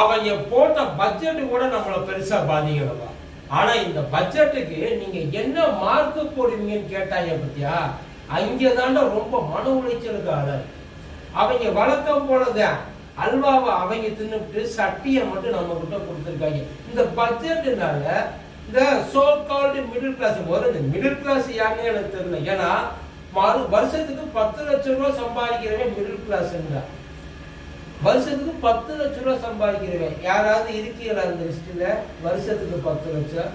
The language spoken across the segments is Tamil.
அவங்க போட்ட பட்ஜெட்டு கூட நம்மளை பெருசாக பாதிக்கலப்பா. ஆனா இந்த பட்ஜெட்டுக்கு நீங்க என்ன மார்க் போடுவீங்கன்னு கேட்டாங்க பத்தியா? அங்கதாண்டா ரொம்ப மன உளைச்சலுக்கு ஆளாரு அவங்க வழக்கம் போலதான் அல்வாவை அவங்க தின்னுட்டு சட்டியை மட்டும் நம்ம கிட்ட கொடுத்துருக்காங்க. இந்த பட்ஜெட்டுனால இந்த சோ கால்டு மிடில் கிளாஸ் வருது இந்த மிடில் கிளாஸ் யாருன்னு எனக்கு தெரியல. ஏன்னா மறு வருஷத்துக்கு பத்து லட்சம் ரூபாய் சம்பாதிக்கிறவன் மிடில் கிளாஸ்ன்றான் வருஷத்துக்கு பத்து லட்சம் ரூபாய் சம்பாதிக்கிறவன். யாராவது இருக்கீங்களா அந்த லிஸ்ட்ல வருஷத்துக்கு பத்து லட்சம்.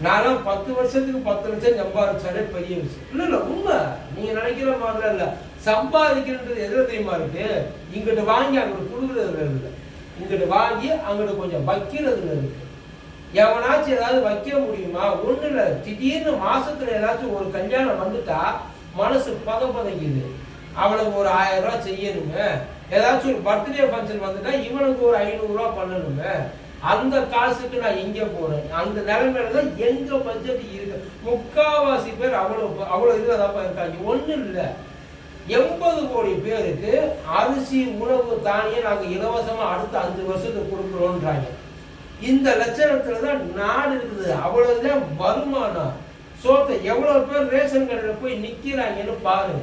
நானும் பத்து வருஷத்துக்கு பத்து லட்சம் சம்பாதிச்சாலே பெரிய விஷயம். இல்ல இல்ல உண்மை. நீங்க நினைக்கிற மாதிரி இல்ல. சம்பாதிக்கிறது எதுல தெரியுமா இருக்கு? இங்கிட்டு வாங்கி அங்கிட்டு கொடுக்குறதுல இல்ல இங்கிட்டு வாங்கி அங்கிட்டு கொஞ்சம் வைக்கிறதுல இருக்கு எவனாச்சும் ஏதாவது வைக்க முடியுமா? ஒண்ணு இல்ல திடீர்னு மாசத்துல ஏதாச்சும் ஒரு கல்யாணம் வந்துட்டா மனசு பத பதைக்குது அவனுக்கு ஒரு ஆயிரம் ரூபாய் செய்யணுமே ஏதாச்சும் ஒரு பர்த்டே ஃபங்க்ஷன் வந்துட்டா இவனுக்கு ஒரு ஐநூறு ரூபாய் பண்ணணுமே அந்த காசுக்கு நான் எங்கே போறேன். அந்த நிலைமையில தான் எங்க பட்ஜெட் இருக்கு. முக்காவாசி பேர் அவ்வளவு அவ்வளவு இதுல தான் இருக்காங்க. ஒன்றும் இல்ல. எண்பது கோடி பேருக்கு அரிசி உணவு தானியம் நாங்க இலவசமா அடுத்த அஞ்சு வருஷத்துக்கு கொடுக்குறோன்றாங்க. இந்த லட்சணத்தில் தான் நாடு இருக்குது. அவ்வளவுதான் வருமானம். சோத்தை எவ்வளவு பேர் ரேஷன் கடையில போய் நிக்கிறாங்கன்னு பாருங்க.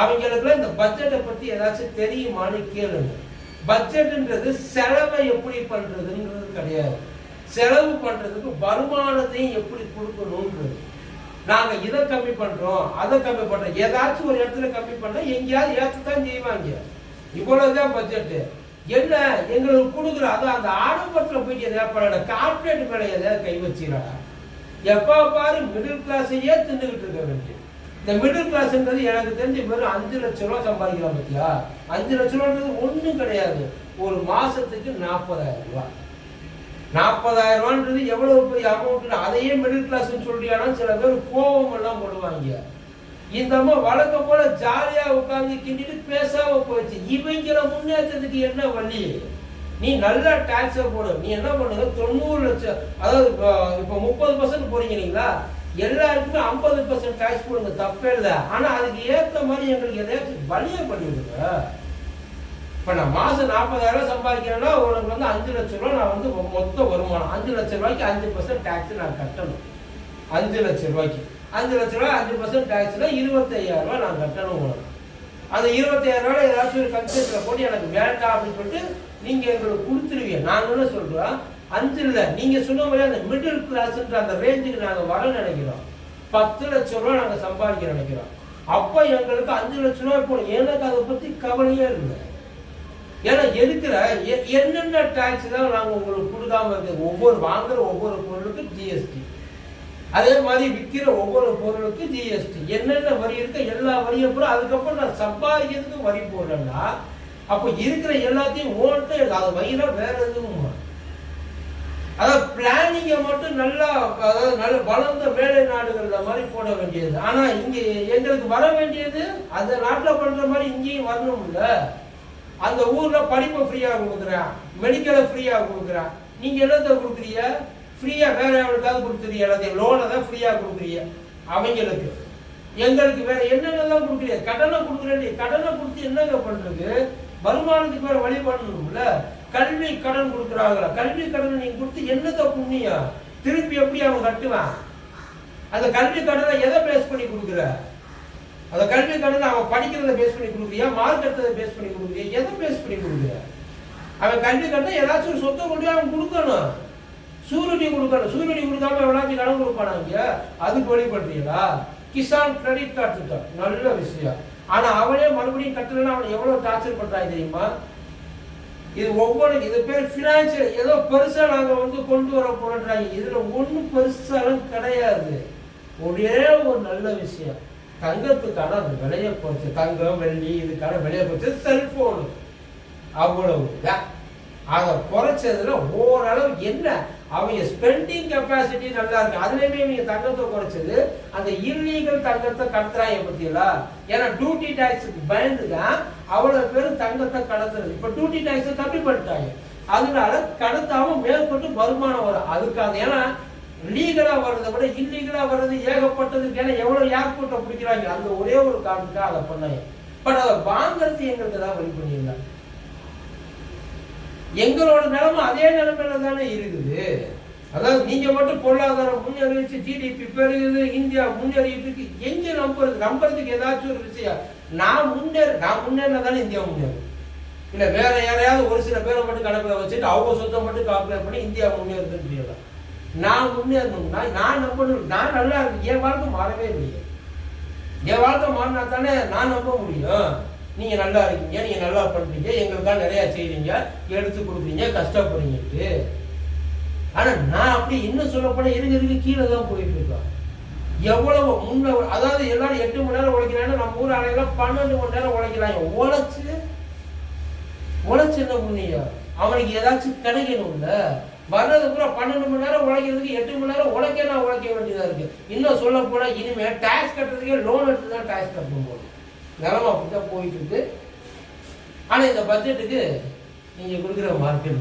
அவங்களுக்குலாம் இந்த பட்ஜெட்டை பற்றி ஏதாச்சும் தெரியுமான்னு கேளுங்க. பட்ஜெட்டுன்றது செலவை எப்படி பண்ணுறதுன்றது கிடையாது. செலவு பண்ணுறதுக்கு வருமானத்தையும் எப்படி கொடுக்கணுன்றது நாங்கள் இதை கம்மி பண்ணுறோம் அதை கம்மி பண்ணுறோம் ஏதாச்சும் ஒரு இடத்துல கம்மி பண்ணால் எங்கேயாவது ஏற்றத்தான் செய்வாங்க. இவ்வளோதான் பட்ஜெட்டு என்ன? எங்களுக்கு கொடுக்குற அது அந்த ஆடம்பரத்தில் போயிட்டு எதாவது பண்ணல. கார்பரேட் மேல எதாவது கை வச்சுக்கிறாடா? எப்போ பாரு மிடில் கிளாஸையே தின்னுக்கிட்டு இருக்க வேண்டிய இந்த மிடில் கிளாஸ்ன்றது எனக்கு தெரிஞ்ச வெறும் அஞ்சு லட்சம் ரூபா சம்பாதிக்கலாம் பத்தியா? அஞ்சு லட்சம் ரூபான்றது ஒன்றும் கிடையாது. ஒரு மாசத்துக்கு நாற்பதாயிரம் ரூபா. நாற்பதாயிரம் ரூபான்றது எவ்வளவு பெரிய அமௌண்ட் அதையே மிடில் கிளாஸ் சொல்றியானா சில பேர் கோபம் எல்லாம் போடுவாங்க. இந்த அம்மா வழக்கம் போல ஜாலியா உட்கார்ந்து கிண்டிட்டு பேசாம போயிடுச்சு. இவங்கள முன்னேற்றத்துக்கு என்ன வழி? நீ நல்லா டாக்ஸை போடு. நீ என்ன பண்ணுங்க தொண்ணூறு லட்சம் அதாவது இப்போ இப்போ முப்பது பர்சன்ட் போறீங்க இல்லைங்களா? எல்லாருக்குமே ஐம்பது பர்சன்ட் டேக்ஸ் போடுங்க தப்பே இல்லை. ஆனால் அதுக்கு ஏற்ற மாதிரி எங்களுக்கு எதையாச்சும் வழியை பண்ணிவிடுங்க இப்போ நான் மாதம் நாற்பதாயிரம் சம்பாதிக்கிறேன்னா உனக்கு வந்து அஞ்சு லட்ச ரூபா நான் வந்து மொத்த வருமானம். அஞ்சு லட்ச ரூபாய்க்கு அஞ்சு பர்சன்ட் டேக்ஸ் நான் கட்டணும். அஞ்சு லட்சம் ரூபாய்க்கு. அஞ்சு லட்ச ரூபாய் அஞ்சு பர்சன்ட் டேக்ஸில் இருபத்தையாயிரம் ரூபாய் நான் கட்டணும் உங்களுக்கு. அந்த இருபத்தையாயிரம் ரூபாய் ஏதாச்சும் ஒரு கன்செஷன்ல போட்டு எனக்கு வேண்டாம் அப்படின்னு சொல்லிட்டு நீங்கள் எங்களுக்கு கொடுத்துருவீங்க. நாங்களும் சொல்கிறோம் அஞ்சு இல்லை நீங்க சொன்ன மாதிரி அந்த மிடில் கிளாஸ்ன்ற அந்த ரேஞ்சுக்கு நாங்கள் வர நினைக்கிறோம். பத்து லட்சம் ரூபா நாங்கள் சம்பாதிக்க நினைக்கிறோம். அப்போ எங்களுக்கு அஞ்சு லட்சம் ரூபாய் இப்போ எனக்கு அதை பத்தி கவலையே இல்லை. ஏன்னா இருக்கிற எ- என்னென்ன டாக்ஸ் தான் நாங்கள் உங்களுக்கு கொடுக்காம இருக்கு ஒவ்வொரு வாங்குற ஒவ்வொரு பொருளுக்கும் ஜிஎஸ்டி அதே மாதிரி விற்கிற ஒவ்வொரு பொருளுக்கும் ஜிஎஸ்டி என்னென்ன வரி இருக்கு எல்லா வரியும் கூட அதுக்கப்புறம் நான் சம்பாதிக்கிறதுக்கு வரி போடலன்னா அப்போ இருக்கிற எல்லாத்தையும் ஓட்டு அதை வயிறாக வேற எதுவும் அதாவது பிளானிங்கை மட்டும் நல்லா அதாவது நல்ல வளர்ந்த வேலை நாடுகள்ல மாதிரி போட வேண்டியது. ஆனால் இங்கே எங்களுக்கு வர வேண்டியது அந்த நாட்டில் பண்ணுற மாதிரி இங்கேயும் வரணும்ல அந்த ஊரில் படிப்பை ஃப்ரீயாக கொடுக்குறேன் மெடிக்கலை ஃப்ரீயாக கொடுக்குறேன். நீங்கள் என்னத்தை கொடுக்குறீங்க? ஃப்ரீயாக வேற எவனுக்காவது கொடுக்குறீங்க? எல்லாத்தையும் லோனை தான் ஃப்ரீயாக கொடுக்குறீங்க அவங்களுக்கு. எங்களுக்கு வேற என்னென்னலாம் கொடுக்குறீங்க? கடனை கொடுக்குறேன் கடனை கொடுத்து என்னங்க பண்ணுறது வருமானத்துக்கு வேற வழி பண்ணணும்ல? கல்வி கடன் கொடுக்குறாங்களா? கல்வி கடன் நீங்க கொடுத்து என்னத்த புண்ணியம் திருப்பி எப்படி அவன் கட்டுவான்? அந்த கல்வி கடனை எதை பேஸ் பண்ணி கொடுக்குற? அந்த கல்வி கடனை அவன் படிக்கிறத பேஸ் பண்ணி கொடுக்குறியா? மார்க் எடுத்ததை பேஸ் பண்ணி கொடுக்குறியா? எதை பேஸ் பண்ணி கொடுக்குற? அவன் கல்வி கடனை ஏதாச்சும் ஒரு சொத்தை கொண்டு அவன் கொடுக்கணும். சூரியனி கொடுக்கணும். சூரியனி கொடுக்காம எவனாச்சும் கடன் கொடுப்பானாங்க அதுக்கு வழிபடுறீங்களா? கிசான் கிரெடிட் கார்டு திட்டம். நல்ல விஷயம். ஆனா அவனே மறுபடியும் கட்டலன்னா அவனை எவ்வளவு டார்ச்சர் பண்றாங்க தெரியுமா? இது ஒவ்வொரு இது பேர் பினான்சியல் ஏதோ பெருசா நாங்க வந்து கொண்டு வர போறோன்றாங்க. இதுல ஒன்றும் பெருசாலும் கிடையாது. ஒரே ஒரு நல்ல விஷயம். தங்கத்துக்கான அந்த விலையை குறைச்சு தங்கம் வெள்ளி இதுக்கான விலையை குறைச்சு செல்போனு அவ்வளவுதான். அதை குறைச்சதுல ஓரளவு என்ன? அவங்க ஸ்பெண்டிங் கெப்பாசிட்டி நல்லா இருக்கு. அதுலயுமே நீங்க தங்கத்தை குறைச்சது அந்த இல்லீகல் தங்கத்தை கடத்துறாங்க பத்தியலா? ஏன்னா டியூட்டி டாக்ஸுக்கு பயந்துதான் அவ்வளவு பேரும் தங்கத்தை கடத்துறது. இப்ப டியூட்டி டாக்ஸ் கம்மி பண்ணிட்டாங்க. அதனால கடத்தாம மேற்கொண்டு வருமானம் வரும். அதுக்காக ஏன்னா லீகலா வர்றதை விட இல்லீகலா வர்றது ஏகப்பட்டதுக்கு ஏன்னா எவ்வளவு ஏர்போர்ட்டை பிடிக்கிறாங்க? அந்த ஒரே ஒரு காரணத்துக்காக அதை பண்ணாங்க. பட் அதை வாங்குறது எங்களுக்கு தான் வழி பண்ணியிருந்தாங்க எங்களோட நிலைமை அதே நிலைமையில தானே இருக்குது. அதாவது நீங்க மட்டும் பொருளாதாரம் முன்னறிவிச்சு ஜிடிபி பெருகுது இந்தியா முன்னேறிட்டு எங்க நம்புறது? நம்புறதுக்கு ஏதாச்சும் ஒரு விஷயம். நான் முன்னேற நான் முன்னேறினா தானே இந்தியா முன்னேறும். இல்ல வேற யாரையாவது ஒரு சில பேரை மட்டும் கணக்குல வச்சுட்டு அவங்க சொத்தை மட்டும் கால்குலேட் பண்ணி இந்தியா முன்னேறுதுன்னு தெரியல நான் முன்னேறணும்னா நான் நம்பணும் நான் நல்லா இருக்கு என் வாழ்க்கை மாறவே இல்லையே. என் வாழ்க்கை மாறினா தானே நான் நம்ப முடியும். நீங்க நல்லா இருக்கீங்க நீங்க நல்லா பண்றீங்க எங்களுக்காக நிறைய செய்வீங்க எடுத்து கொடுக்குறீங்க கஷ்டப்படுறீங்கட்டு ஆனா நான் அப்படி இன்னும் சொல்ல போனா இருக்க இருக்க கீழே தான் போயிட்டு இருக்கோம். எவ்வளவு முன்ன அதாவது எல்லாரும் எட்டு மணி நேரம் உழைக்கிறாங்க நம்ம ஊர் ஆளுங்கெல்லாம் பன்னெண்டு மணி நேரம் உழைக்கிறாங்க. உழைச்சு உழைச்சு என்ன புண்ணியா அவனுக்கு ஏதாச்சும் கிடைக்கணும்ல வர்றது பூரா பன்னெண்டு மணி நேரம் உழைக்கிறதுக்கு எட்டு மணி நேரம் உழைக்க நான் உழைக்க வேண்டியதா இருக்கு. இன்னும் சொல்ல போனா இனிமே டாக்ஸ் கட்டுறதுக்கே லோன் எடுத்து தான் டேக்ஸ் கட்டணும் போது நிலம அப்படித்தான் போயிட்டு இருக்கு. ஆனால் இந்த பட்ஜெட்டுக்கு நீங்கள் கொடுக்குற மார்க்கெட்